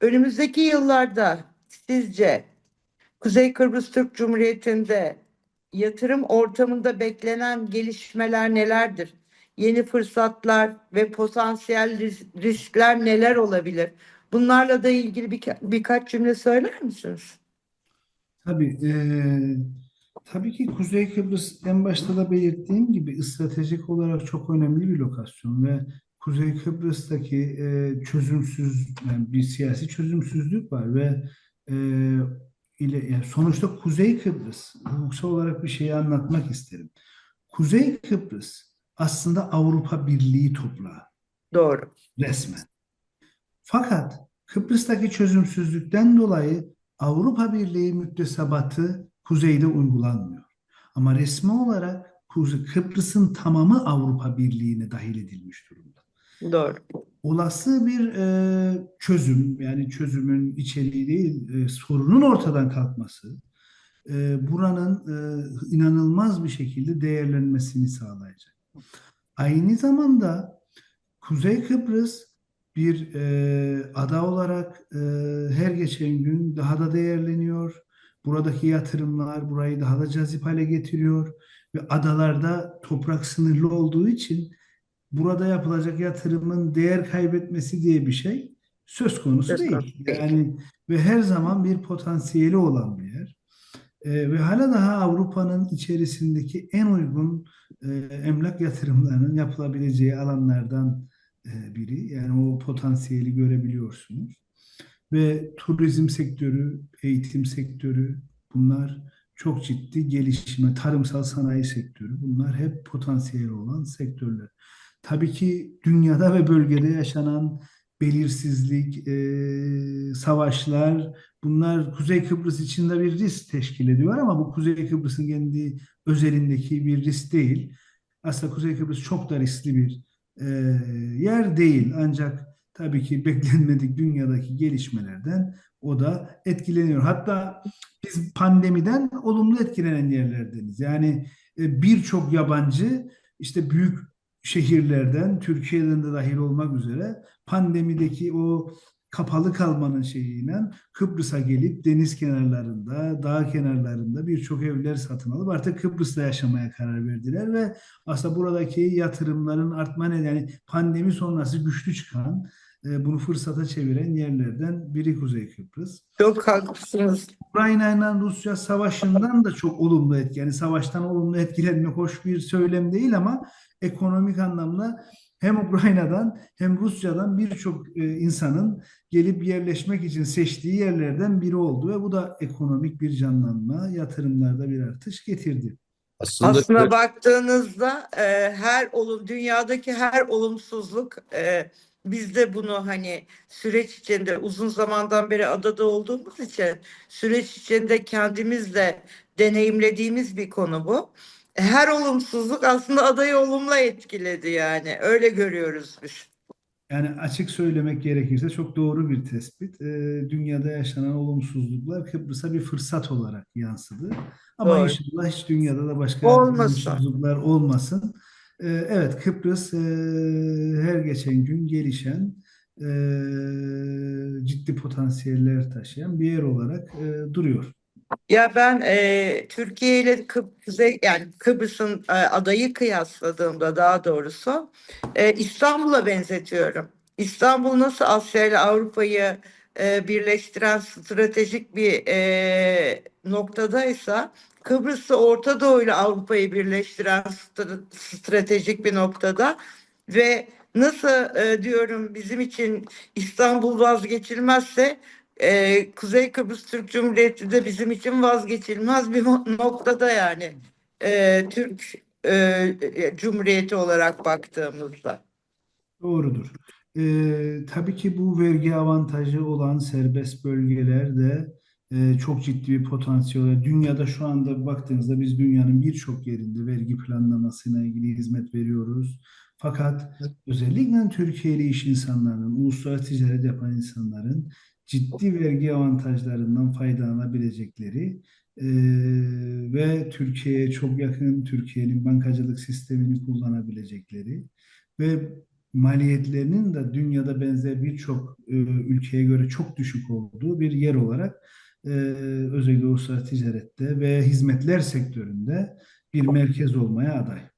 Önümüzdeki yıllarda sizce Kuzey Kıbrıs Türk Cumhuriyeti'nde yatırım ortamında beklenen gelişmeler nelerdir? Yeni fırsatlar ve potansiyel ris- riskler neler olabilir? Bunlarla da ilgili birka- birkaç cümle söyler misiniz? Tabii, eee, tabii ki Kuzey Kıbrıs en başta da belirttiğim gibi stratejik olarak çok önemli bir lokasyon ve Kuzey Kıbrıs'taki eee, çözümsüz yani bir siyasi çözümsüzlük var ve eee, ile yani sonuçta Kuzey Kıbrıs hukuksal olarak bir şeyi anlatmak isterim. Kuzey Kıbrıs aslında Avrupa Birliği toprağı Doğru. resmen. Fakat Kıbrıs'taki çözümsüzlükten dolayı Avrupa Birliği müktesebatı kuzeyde uygulanmıyor. Ama resmi olarak Kıbrıs'ın tamamı Avrupa Birliği'ne dahil edilmiş durumda. Doğru. Olası bir e, çözüm, yani çözümün içeriği değil, e, sorunun ortadan kalkması, e, buranın e, inanılmaz bir şekilde değerlenmesini sağlayacak. Aynı zamanda Kuzey Kıbrıs bir e, ada olarak e, her geçen gün daha da değerleniyor. Buradaki yatırımlar burayı daha da cazip hale getiriyor ve adalarda toprak sınırlı olduğu için burada yapılacak yatırımın değer kaybetmesi diye bir şey söz konusu Söz değil. konusu. Yani ve her zaman bir potansiyeli olan bir yer. E, ve hala daha Avrupa'nın içerisindeki en uygun e, emlak yatırımlarının yapılabileceği alanlardan e, biri. Yani o potansiyeli görebiliyorsunuz. Ve turizm sektörü, eğitim sektörü bunlar çok ciddi gelişme, tarımsal sanayi sektörü bunlar hep potansiyeli olan sektörler. Tabii ki dünyada ve bölgede yaşanan belirsizlik, e, savaşlar bunlar Kuzey Kıbrıs için de bir risk teşkil ediyor ama bu Kuzey Kıbrıs'ın kendi özelindeki bir risk değil. Aslında Kuzey Kıbrıs çok da riskli bir e, yer değil. Ancak tabii ki beklenmedik dünyadaki gelişmelerden o da etkileniyor. Hatta biz pandemiden olumlu etkilenen yerlerdeniz. Yani e, birçok yabancı işte büyük şehirlerden, Türkiye'den de dahil olmak üzere pandemideki o kapalı kalmanın şeyiyle Kıbrıs'a gelip deniz kenarlarında, dağ kenarlarında birçok evler satın alıp artık Kıbrıs'ta yaşamaya karar verdiler ve aslında buradaki yatırımların artma nedeni pandemi sonrası güçlü çıkan, e, bunu fırsata çeviren yerlerden biri Kuzey Kıbrıs. Çok haklısınız. Ukrayna ile Rusya savaşından da çok olumlu etki. Yani savaştan olumlu etkilenmek hoş bir söylem değil ama ekonomik anlamda hem Ukrayna'dan hem Rusya'dan birçok e, insanın gelip yerleşmek için seçtiği yerlerden biri oldu ve bu da ekonomik bir canlanma, yatırımlarda bir artış getirdi. Aslında Aslına baktığınızda e, her olum dünyadaki her olumsuzluk e, biz de bunu hani süreç içinde uzun zamandan beri adada olduğumuz için süreç içinde kendimiz de deneyimlediğimiz bir konu bu. Her olumsuzluk aslında adayı olumlu etkiledi yani öyle görüyoruz biz. Yani açık söylemek gerekirse çok doğru bir tespit. E, dünyada yaşanan olumsuzluklar Kıbrıs'a bir fırsat olarak yansıdı. Ama Doğru. inşallah hiç dünyada da başka Olmasın. olumsuzluklar olmasın. E, evet Kıbrıs e, her geçen gün gelişen, e, ciddi potansiyeller taşıyan bir yer olarak e, duruyor. Ya ben e, Türkiye ile Kıbrıs'ı yani Kıbrıs'ın e, adayı kıyasladığımda daha doğrusu e, İstanbul'a benzetiyorum. İstanbul nasıl Asya ile Avrupa'yı e, birleştiren stratejik bir e, noktadaysa Kıbrıs da Orta Doğu ile Avrupa'yı birleştiren stra- stratejik bir noktada ve nasıl e, diyorum bizim için İstanbul vazgeçilmezse ee, Kuzey Kıbrıs Türk Cumhuriyeti de bizim için vazgeçilmez bir noktada yani Ee, Türk e, e, Cumhuriyeti olarak baktığımızda. Doğrudur. Ee, tabii ki bu vergi avantajı olan serbest bölgeler de e, çok ciddi bir potansiyel. Dünyada şu anda baktığınızda biz dünyanın birçok yerinde vergi planlamasıyla ilgili hizmet veriyoruz. Fakat özellikle Türkiye'li iş insanlarının, uluslararası ticaret yapan insanların ciddi vergi avantajlarından faydalanabilecekleri e, ve Türkiye'ye çok yakın, Türkiye'nin bankacılık sistemini kullanabilecekleri ve maliyetlerinin de dünyada benzer birçok e, ülkeye göre çok düşük olduğu bir yer olarak e, özellikle uluslararası ticarette ve hizmetler sektöründe bir merkez olmaya aday.